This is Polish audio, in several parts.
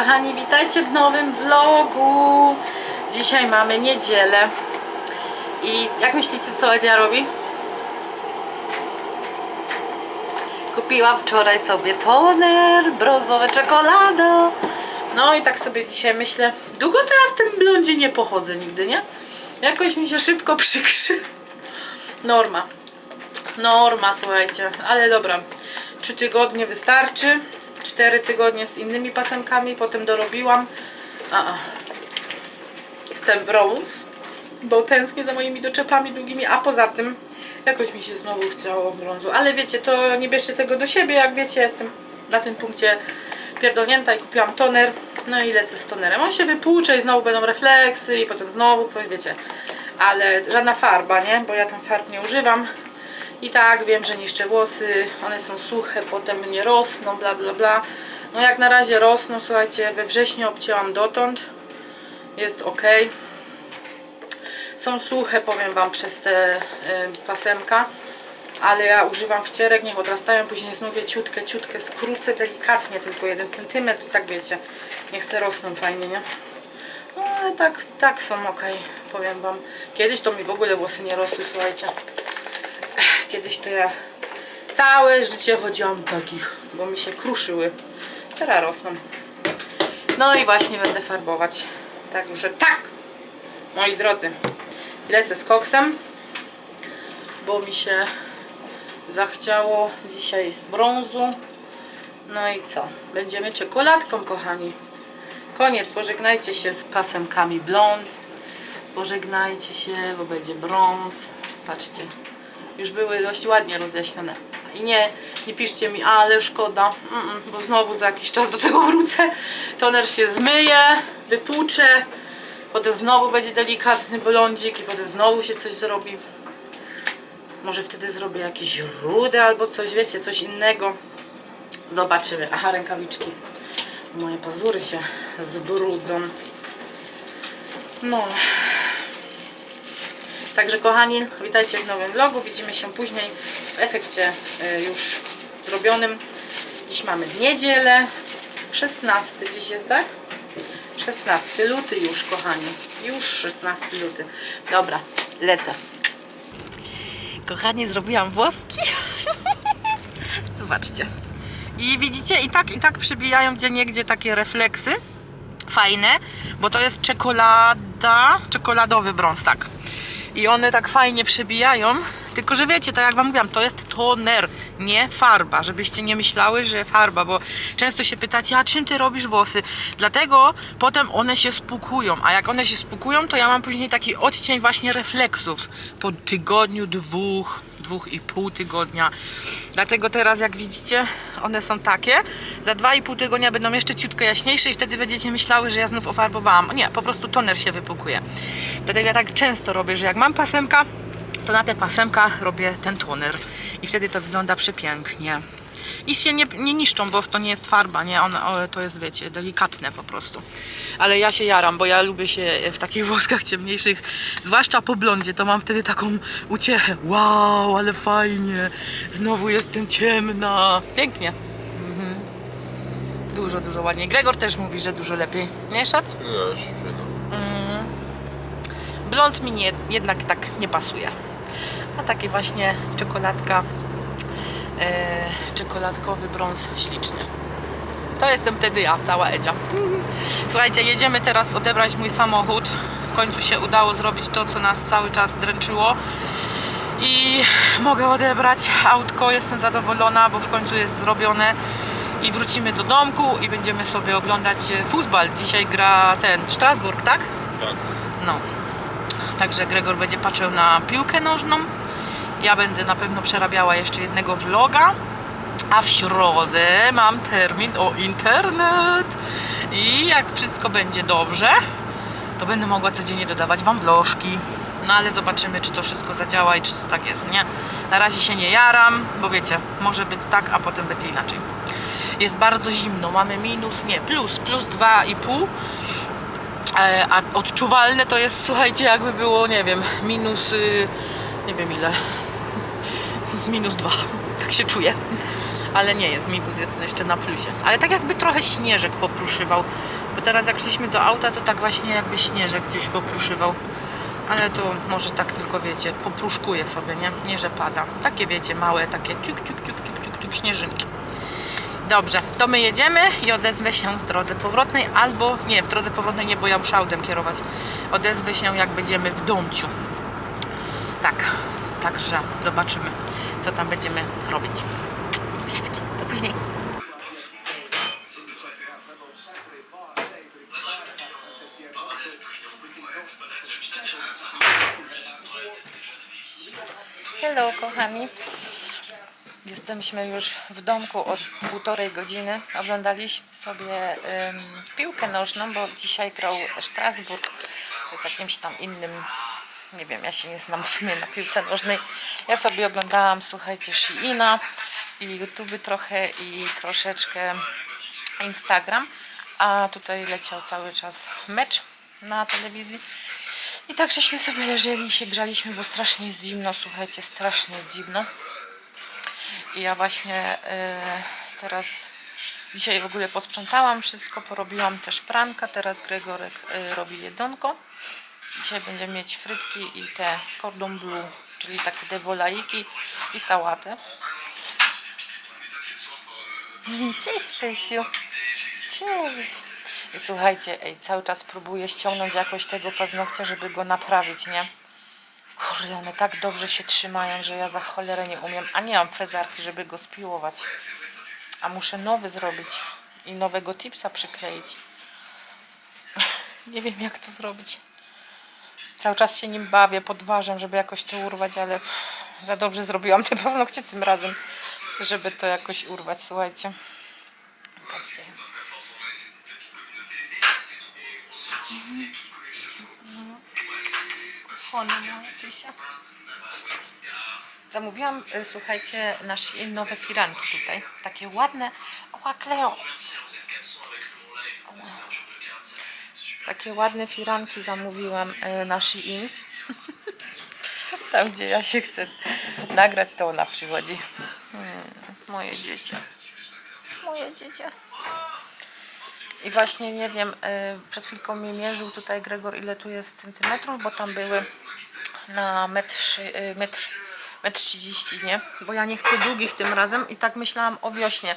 kochani, witajcie w nowym vlogu. Dzisiaj mamy niedzielę. I jak myślicie, co Edzia robi? Kupiłam wczoraj sobie toner, brązowe czekolada. No i tak sobie dzisiaj myślę, długo to ja w tym blondzie nie pochodzę nigdy, nie? Jakoś mi się szybko przykrzy. Norma. Norma, słuchajcie, ale dobra. Trzy tygodnie wystarczy. Cztery tygodnie z innymi pasemkami, potem dorobiłam. A, a. Chcę brąz, bo tęsknię za moimi doczepami długimi, a poza tym jakoś mi się znowu chciało brązu. Ale wiecie, to nie bierzcie tego do siebie, jak wiecie, jestem na tym punkcie pierdolnięta i kupiłam toner. No i lecę z tonerem. On się wypłucze i znowu będą refleksy i potem znowu coś, wiecie. Ale żadna farba, nie? Bo ja tam farb nie używam. I tak wiem, że niszczę włosy, one są suche, potem nie rosną, bla bla bla. No jak na razie rosną, słuchajcie, we wrześniu obcięłam dotąd. Jest ok. Są suche, powiem Wam, przez te y, pasemka. Ale ja używam wcierek, niech odrastają, później znów ciutkę, ciutkę skrócę delikatnie, tylko jeden centymetr, tak wiecie. Niech se rosną fajnie, nie? No ale tak, tak są ok, powiem Wam. Kiedyś to mi w ogóle włosy nie rosły, słuchajcie. Kiedyś to ja całe życie chodziłam w takich, bo mi się kruszyły. Teraz rosną. No i właśnie będę farbować. Także tak, moi drodzy, lecę z koksem, bo mi się zachciało dzisiaj brązu. No i co? Będziemy czekoladką, kochani. Koniec, pożegnajcie się z pasemkami blond. Pożegnajcie się, bo będzie brąz. Patrzcie, już były dość ładnie rozjaśnione. I nie, nie piszcie mi, ale szkoda, mm, mm, bo znowu za jakiś czas do tego wrócę. Toner się zmyje, wypłucze, potem znowu będzie delikatny blondzik i potem znowu się coś zrobi. Może wtedy zrobię jakieś rudy albo coś, wiecie, coś innego. Zobaczymy. Aha, rękawiczki. Moje pazury się zbrudzą. No. Także kochani, witajcie w nowym vlogu. Widzimy się później w efekcie y, już zrobionym. Dziś mamy niedzielę. 16 dziś jest, tak? 16 luty już, kochani. Już 16 luty. Dobra, lecę. Kochani, zrobiłam włoski. Zobaczcie. I widzicie, i tak, i tak przybijają gdzie niegdzie takie refleksy. Fajne, bo to jest czekolada, czekoladowy brąz, tak. I one tak fajnie przebijają. Tylko, że wiecie, tak jak Wam mówiłam, to jest toner, nie farba. Żebyście nie myślały, że farba, bo często się pytacie, a czym Ty robisz włosy? Dlatego potem one się spukują, a jak one się spukują, to ja mam później taki odcień właśnie refleksów po tygodniu, dwóch, dwóch i pół tygodnia. Dlatego teraz, jak widzicie, one są takie. Za dwa i pół tygodnia będą jeszcze ciutko jaśniejsze i wtedy będziecie myślały, że ja znów ofarbowałam. Nie, po prostu toner się wypukuje. Dlatego ja tak często robię, że jak mam pasemka, to na te pasemka robię ten toner i wtedy to wygląda przepięknie. I się nie, nie niszczą, bo to nie jest farba, nie? One, o, to jest, wiecie, delikatne po prostu. Ale ja się jaram, bo ja lubię się w takich włoskach ciemniejszych, zwłaszcza po blondzie, to mam wtedy taką uciechę. Wow, ale fajnie, znowu jestem ciemna. Pięknie. Mhm. Dużo, dużo ładniej. Gregor też mówi, że dużo lepiej. Nie, szac? Się no. blond mi nie, jednak tak nie pasuje. A takie właśnie czekoladka, czekoladkowy brąz śliczny. To jestem wtedy ja, cała Edzia. Słuchajcie, jedziemy teraz odebrać mój samochód. W końcu się udało zrobić to, co nas cały czas dręczyło. I mogę odebrać autko, jestem zadowolona, bo w końcu jest zrobione. I wrócimy do domku i będziemy sobie oglądać e, futbal. Dzisiaj gra ten Strasburg, tak? Tak. No. Także Gregor będzie patrzył na piłkę nożną. Ja będę na pewno przerabiała jeszcze jednego vloga. A w środę mam termin o internet. I jak wszystko będzie dobrze, to będę mogła codziennie dodawać Wam vlożki. No ale zobaczymy, czy to wszystko zadziała i czy to tak jest, nie? Na razie się nie jaram, bo wiecie, może być tak, a potem będzie inaczej. Jest bardzo zimno, mamy minus, nie, plus, plus 2,5 E, a odczuwalne to jest, słuchajcie, jakby było, nie wiem, minus, y, nie wiem ile, z minus dwa, tak się czuję. ale nie jest minus, jest jeszcze na plusie. Ale tak jakby trochę śnieżek popruszywał, bo teraz jak szliśmy do auta, to tak właśnie jakby śnieżek gdzieś popruszywał. Ale to może tak tylko wiecie, popruszkuje sobie, nie? Nie, że pada. Takie wiecie, małe, takie ciuk, ciuk, ciuk, ciuk, ciuk, ciuk, śnieżynki. Dobrze, to my jedziemy i odezwę się w drodze powrotnej, albo nie, w drodze powrotnej nie, bo ja muszę autem kierować. Odezwę się jak będziemy w domciu. Tak, także zobaczymy, co tam będziemy robić. Buziaczki, do później. Hello, kochani. Jesteśmy już w domku od półtorej godziny. Oglądaliśmy sobie ym, piłkę nożną, bo dzisiaj grał Strasburg z jakimś tam innym, nie wiem, ja się nie znam w sumie na piłce nożnej. Ja sobie oglądałam, słuchajcie, Sheina i YouTube trochę i troszeczkę Instagram, a tutaj leciał cały czas mecz na telewizji. I tak żeśmy sobie leżeli i się grzaliśmy, bo strasznie jest zimno, słuchajcie, strasznie jest zimno. I ja właśnie e, teraz dzisiaj w ogóle posprzątałam wszystko, porobiłam też pranka, teraz Gregorek e, robi jedzonko. Dzisiaj będziemy mieć frytki i te cordon bleu, czyli takie dewolaiki i sałatę. Cześć Pysiu. Cześć. I słuchajcie, ej, cały czas próbuję ściągnąć jakoś tego paznokcia, żeby go naprawić, nie? Kurde, one tak dobrze się trzymają, że ja za cholerę nie umiem. A nie mam frezarki, żeby go spiłować. A muszę nowy zrobić i nowego tipsa przykleić. Nie wiem jak to zrobić. Cały czas się nim bawię, podważam, żeby jakoś to urwać, ale pff, za dobrze zrobiłam te paznokcie tym razem, żeby to jakoś urwać, słuchajcie. Patrzcie. Moja Pysia. Zamówiłam, y, słuchajcie, nasze nowe firanki tutaj. Takie ładne. Oła, Kleo. Takie ładne firanki zamówiłam y, na Shein. Tam, gdzie ja się chcę nagrać, to ona przychodzi. Hmm, moje dziecię. Moje dziecię. I właśnie nie wiem, y, przed chwilką mi mierzył tutaj Gregor, ile tu jest centymetrów, bo tam były na metr, metr, metr 30, nie? Bo ja nie chcę długich tym razem i tak myślałam o wiośnie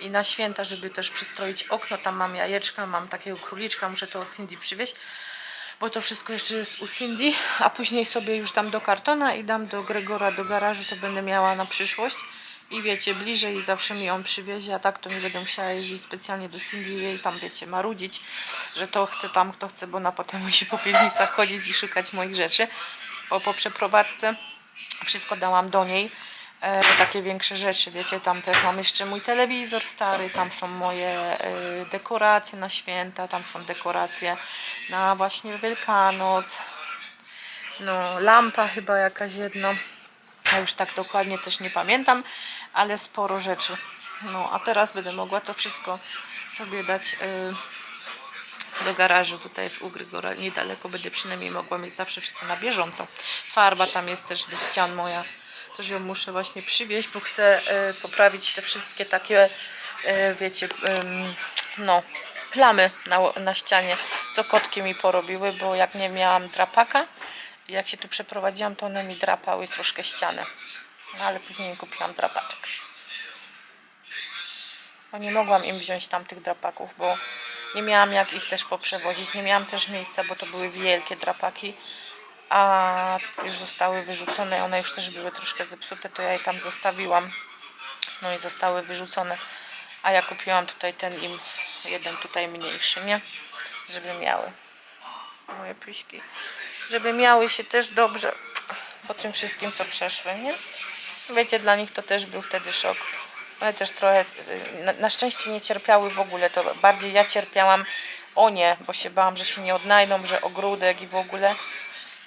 i na święta, żeby też przystroić okno. Tam mam jajeczka, mam takiego króliczka, muszę to od Cindy przywieźć, bo to wszystko jeszcze jest u Cindy, a później sobie już dam do kartona i dam do Gregora do garażu, to będę miała na przyszłość. I wiecie, bliżej zawsze mi ją przywiezie, a tak to nie będę musiała jeździć specjalnie do Cindy i jej tam, wiecie, marudzić, że to chce tam, kto chce, bo ona potem musi po piwnicach chodzić i szukać moich rzeczy. Bo po przeprowadzce wszystko dałam do niej, e, takie większe rzeczy, wiecie, tam też mam jeszcze mój telewizor stary, tam są moje e, dekoracje na święta, tam są dekoracje na właśnie Wielkanoc, no lampa chyba jakaś jedno. Ja już tak dokładnie też nie pamiętam, ale sporo rzeczy. No a teraz będę mogła to wszystko sobie dać y, do garażu tutaj w Ugrygora. Niedaleko będę przynajmniej mogła mieć zawsze wszystko na bieżąco. Farba tam jest też do ścian moja. Też ją muszę właśnie przywieźć, bo chcę y, poprawić te wszystkie takie, y, wiecie, ym, no, plamy na, na ścianie, co kotki mi porobiły, bo jak nie miałam drapaka, jak się tu przeprowadziłam, to one mi drapały troszkę ścianę. No ale później kupiłam drapaczek. Bo nie mogłam im wziąć tamtych drapaków, bo nie miałam jak ich też poprzewozić. Nie miałam też miejsca, bo to były wielkie drapaki. A już zostały wyrzucone. One już też były troszkę zepsute, to ja je tam zostawiłam. No i zostały wyrzucone. A ja kupiłam tutaj ten im jeden tutaj mniejszy, nie? Żeby miały moje pyśki, żeby miały się też dobrze po tym wszystkim, co przeszły, nie? Wiecie, dla nich to też był wtedy szok. One też trochę, na, na szczęście nie cierpiały w ogóle, to bardziej ja cierpiałam o nie, bo się bałam, że się nie odnajdą, że ogródek i w ogóle.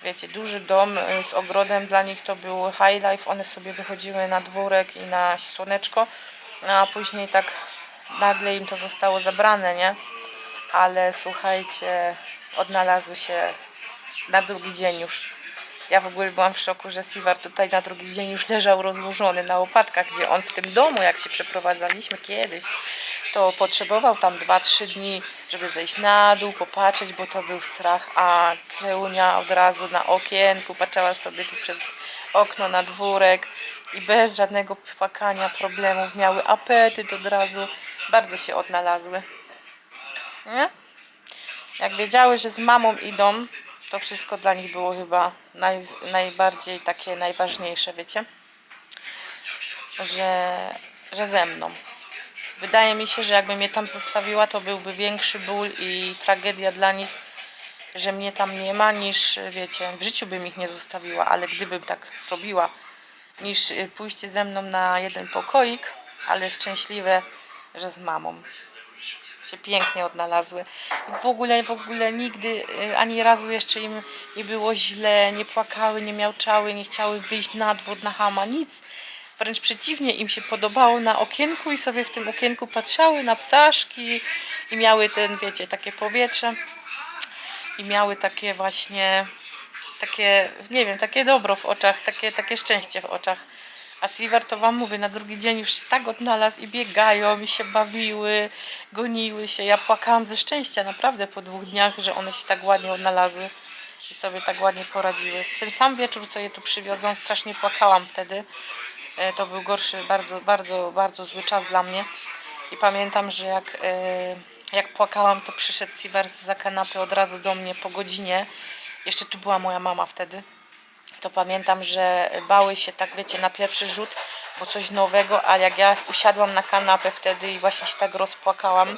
Wiecie, duży dom y, z ogrodem dla nich to był high life, one sobie wychodziły na dwórek i na słoneczko, no a później tak nagle im to zostało zabrane, nie? ale słuchajcie, odnalazły się na drugi dzień już. Ja w ogóle byłam w szoku, że Siwar tutaj na drugi dzień już leżał rozłożony na łopatkach, gdzie on w tym domu, jak się przeprowadzaliśmy kiedyś, to potrzebował tam 2-3 dni, żeby zejść na dół, popatrzeć, bo to był strach, a Kleunia od razu na okienku patrzała sobie tu przez okno na dwórek i bez żadnego płakania, problemów miały apetyt od razu, bardzo się odnalazły. Nie? Jak wiedziały, że z mamą idą, to wszystko dla nich było chyba naj, najbardziej takie najważniejsze, wiecie? Że, że ze mną. Wydaje mi się, że jakby mnie tam zostawiła, to byłby większy ból i tragedia dla nich, że mnie tam nie ma, niż wiecie, w życiu bym ich nie zostawiła, ale gdybym tak zrobiła, niż y, pójście ze mną na jeden pokoik, ale szczęśliwe, że z mamą się pięknie odnalazły. W ogóle, w ogóle nigdy, y, ani razu jeszcze im nie było źle, nie płakały, nie miałczały, nie chciały wyjść na dwór, na hama, nic. Wręcz przeciwnie, im się podobało na okienku i sobie w tym okienku patrzały na ptaszki i miały ten, wiecie, takie powietrze i miały takie właśnie, takie, nie wiem, takie dobro w oczach, takie, takie szczęście w oczach. A Silver to wam mówię, na drugi dzień już się tak odnalazł i biegają, i się bawiły, goniły się. Ja płakałam ze szczęścia naprawdę po dwóch dniach, że one się tak ładnie odnalazły i sobie tak ładnie poradziły. Ten sam wieczór, co je tu przywiozłam, strasznie płakałam wtedy. E, To był gorszy, bardzo, bardzo, bardzo zły czas dla mnie. I pamiętam, że jak, e, jak płakałam, to przyszedł Siver za kanapy od razu do mnie po godzinie. Jeszcze tu była moja mama wtedy to pamiętam, że bały się tak, wiecie, na pierwszy rzut, bo coś nowego, a jak ja usiadłam na kanapę wtedy i właśnie się tak rozpłakałam,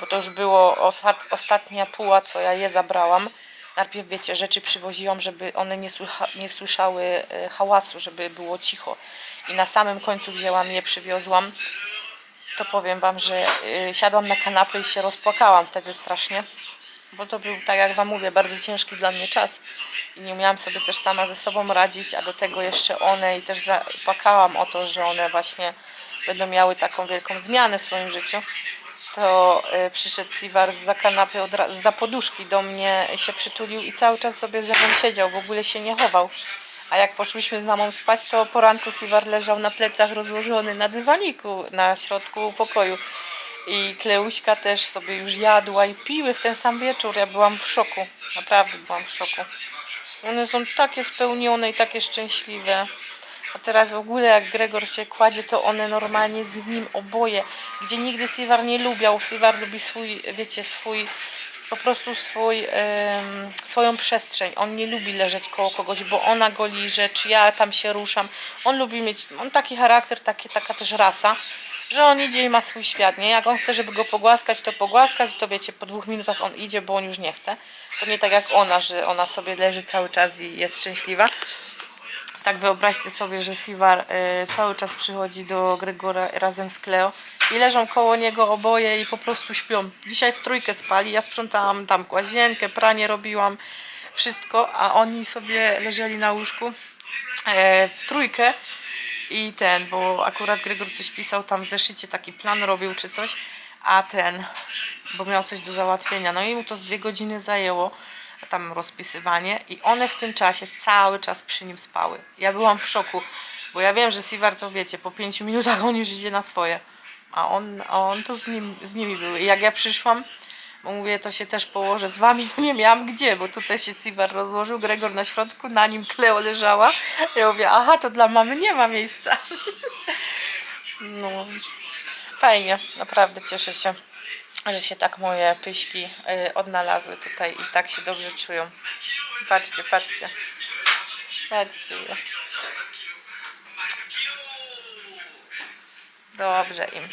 bo to już było ostat, ostatnia puła, co ja je zabrałam. Najpierw, wiecie, rzeczy przywoziłam, żeby one nie, nie słyszały e, hałasu, żeby było cicho. I na samym końcu wzięłam je, przywiozłam. To powiem wam, że y, siadłam na kanapę i się rozpłakałam wtedy strasznie bo to był, tak jak Wam mówię, bardzo ciężki dla mnie czas i nie umiałam sobie też sama ze sobą radzić, a do tego jeszcze one i też za, płakałam o to, że one właśnie będą miały taką wielką zmianę w swoim życiu. To y, przyszedł Siwar za kanapy, od za poduszki do mnie się przytulił i cały czas sobie ze mną siedział, w ogóle się nie chował. A jak poszłyśmy z mamą spać, to poranku Siwar leżał na plecach rozłożony na dywaniku na środku pokoju. I Kleuśka też sobie już jadła i piły w ten sam wieczór. Ja byłam w szoku. Naprawdę byłam w szoku. One są takie spełnione i takie szczęśliwe. A teraz w ogóle jak Gregor się kładzie, to one normalnie z nim oboje. Gdzie nigdy Siwar nie lubiał. Siwar lubi swój, wiecie, swój po prostu swój, swoją przestrzeń. On nie lubi leżeć koło kogoś, bo ona go liże, czy ja tam się ruszam. On lubi mieć, on taki charakter, taki, taka też rasa, że on idzie i ma swój świat, nie? Jak on chce, żeby go pogłaskać, to pogłaskać, to wiecie, po dwóch minutach on idzie, bo on już nie chce. To nie tak jak ona, że ona sobie leży cały czas i jest szczęśliwa. Tak wyobraźcie sobie, że Siwar y, cały czas przychodzi do Gregora razem z Cleo i leżą koło niego oboje i po prostu śpią. Dzisiaj w trójkę spali, ja sprzątałam tam łazienkę, pranie robiłam, wszystko, a oni sobie leżeli na łóżku e, w trójkę i ten, bo akurat Gregor coś pisał tam w zeszycie, taki plan robił czy coś, a ten, bo miał coś do załatwienia, no i mu to z dwie godziny zajęło tam rozpisywanie i one w tym czasie cały czas przy nim spały. Ja byłam w szoku, bo ja wiem, że Siwar to wiecie, po pięciu minutach on już idzie na swoje, a on, a on to z, nim, z nimi był. I jak ja przyszłam, bo mówię, to się też położę z wami, nie miałam gdzie, bo tutaj się Siwar rozłożył, Gregor na środku, na nim Kleo leżała. Ja mówię, aha, to dla mamy nie ma miejsca. No, fajnie, naprawdę cieszę się, że się tak moje pyśki y, odnalazły tutaj i tak się dobrze czują. Patrzcie, patrzcie. Patrzcie. Dobrze im.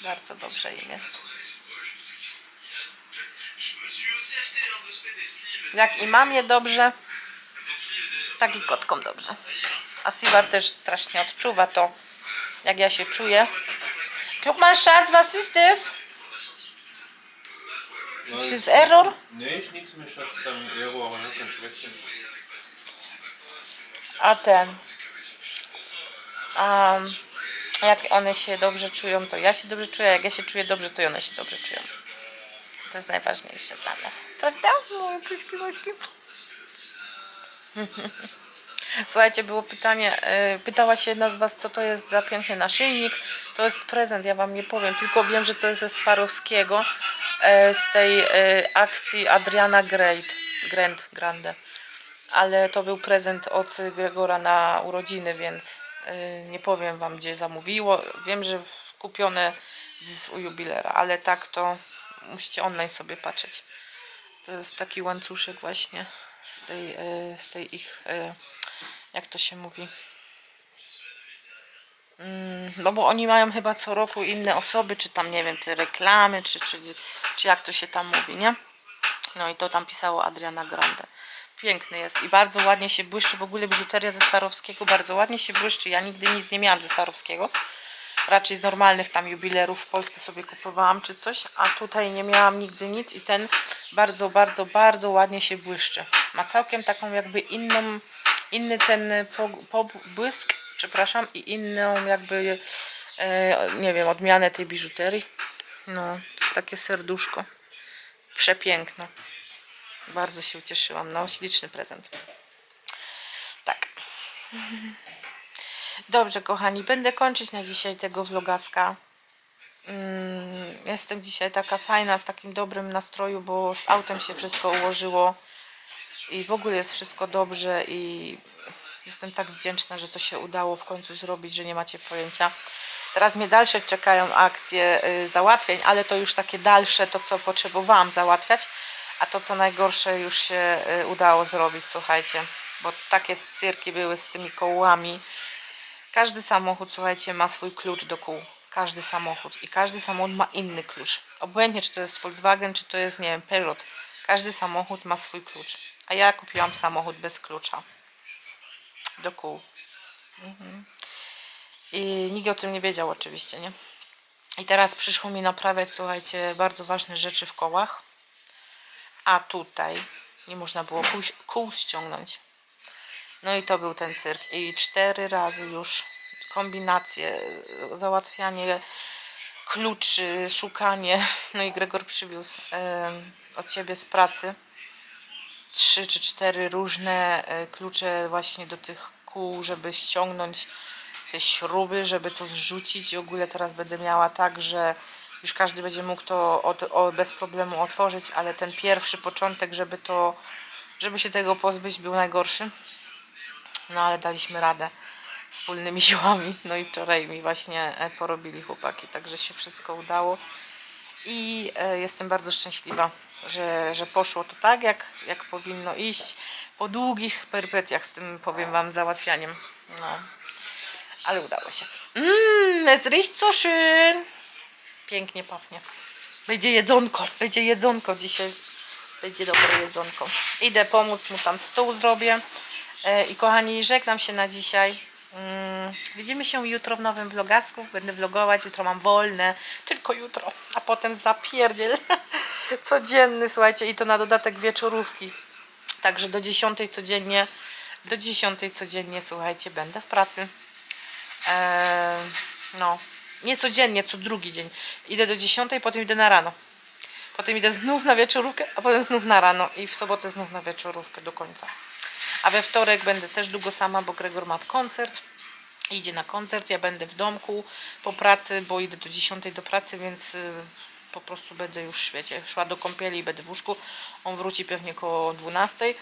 Bardzo dobrze im jest. Jak i mamie dobrze, tak i kotkom dobrze. A Sivar też strasznie odczuwa to, jak ja się czuję. Guck mal, Schatz, was ist das? Ja, Ist das Error? Nee, ist nichts mehr, Schatz, dann Error, aber kein Schwätzchen. A ten. A jak one się dobrze czują, to ja się dobrze czuję. Jak ja się czuję dobrze, to i one się dobrze czują. To jest najważniejsze dla nas. Prawda? Moje pyszki, mośki. Słuchajcie, było pytanie, e, pytała się jedna z Was, co to jest za piękny naszyjnik. To jest prezent, ja Wam nie powiem, tylko wiem, że to jest ze Swarowskiego, z tej e, akcji Adriana Great, Grand, Grande. Ale to był prezent od Gregora na urodziny, więc e, nie powiem Wam, gdzie zamówiło. Wiem, że kupione u jubilera, ale tak to musicie online sobie patrzeć. To jest taki łańcuszek właśnie z tej, e, z tej ich, e, jak to się mówi, no bo oni mają chyba co roku inne osoby, czy tam nie wiem, te reklamy, czy, czy, czy jak to się tam mówi, nie? No i to tam pisało Adriana Grande. Piękny jest i bardzo ładnie się błyszczy. W ogóle biżuteria ze Swarowskiego bardzo ładnie się błyszczy. Ja nigdy nic nie miałam ze Swarowskiego. Raczej z normalnych tam jubilerów w Polsce sobie kupowałam czy coś, a tutaj nie miałam nigdy nic i ten bardzo, bardzo, bardzo ładnie się błyszczy. Ma całkiem taką jakby inną, inny ten po- pobłysk, przepraszam, i inną jakby, e, nie wiem, odmianę tej biżuterii. No, takie serduszko. Przepiękne. Bardzo się ucieszyłam. No, śliczny prezent. Tak. Dobrze, kochani, będę kończyć na dzisiaj tego vlogaska. Mm, Jestem dzisiaj taka fajna, w takim dobrym nastroju, bo z autem się wszystko ułożyło i w ogóle jest wszystko dobrze i jestem tak wdzięczna, że to się udało w końcu zrobić, że nie macie pojęcia. Teraz mnie dalsze czekają akcje y, załatwień, ale to już takie dalsze, to co potrzebowałam załatwiać, a to co najgorsze już się y, udało zrobić, słuchajcie, bo takie cyrki były z tymi kołami. Każdy samochód, słuchajcie, ma swój klucz do kół. Każdy samochód. I każdy samochód ma inny klucz. Obojętnie, czy to jest Volkswagen, czy to jest, nie wiem, Peugeot. Każdy samochód ma swój klucz. A ja kupiłam samochód bez klucza. Do kół. Mhm. I nikt o tym nie wiedział oczywiście, nie? I teraz przyszło mi naprawiać, słuchajcie, bardzo ważne rzeczy w kołach. A tutaj nie można było kół, kół ściągnąć. No i to był ten cyrk. I cztery razy już kombinacje, załatwianie kluczy, szukanie. No i Gregor przywiózł od ciebie z pracy trzy czy cztery różne e, klucze właśnie do tych kół, żeby ściągnąć te śruby, żeby to zrzucić. W ogóle teraz będę miała tak, że już każdy będzie mógł to od, o, bez problemu otworzyć, ale ten pierwszy początek, żeby to, żeby się tego pozbyć, był najgorszy. No ale daliśmy radę wspólnymi siłami. No i wczoraj mi właśnie e, porobili chłopaki, także się wszystko udało. I e, jestem bardzo szczęśliwa, że, że poszło to tak, jak, jak powinno iść. Po długich perypetiach z tym, powiem Wam, załatwianiem. No, ale udało się. Mmm, so schön. Pięknie pachnie. Będzie jedzonko, będzie jedzonko dzisiaj. Będzie dobre jedzonko. Idę pomóc mu tam stół zrobię. E, I kochani, żegnam się na dzisiaj. Widzimy się jutro w nowym vlogasku. Będę vlogować, jutro mam wolne. Tylko jutro, a potem zapierdziel. Codzienny, słuchajcie, i to na dodatek wieczorówki. Także do 10 codziennie, do 10 codziennie, słuchajcie, będę w pracy. Eee, no, nie codziennie, co drugi dzień. Idę do 10, potem idę na rano. Potem idę znów na wieczorówkę, a potem znów na rano i w sobotę znów na wieczorówkę do końca. A we wtorek będę też długo sama, bo Gregor ma koncert. Idzie na koncert, ja będę w domku po pracy, bo idę do 10 do pracy, więc y, po prostu będę już, wiecie, szła do kąpieli i będę w łóżku. On wróci pewnie koło 12. Yy,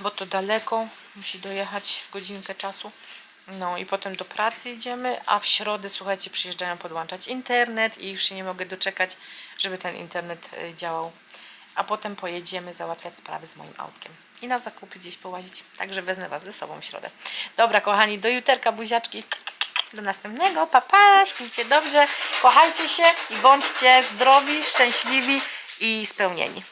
bo to daleko, musi dojechać z godzinkę czasu. No i potem do pracy idziemy, a w środę, słuchajcie, przyjeżdżają podłączać internet i już się nie mogę doczekać, żeby ten internet y, działał. A potem pojedziemy załatwiać sprawy z moim autkiem i na zakupy gdzieś połazić. Także wezmę Was ze sobą w środę. Dobra, kochani, do juterka buziaczki. Do następnego. Pa, pa, śpijcie dobrze, kochajcie się i bądźcie zdrowi, szczęśliwi i spełnieni.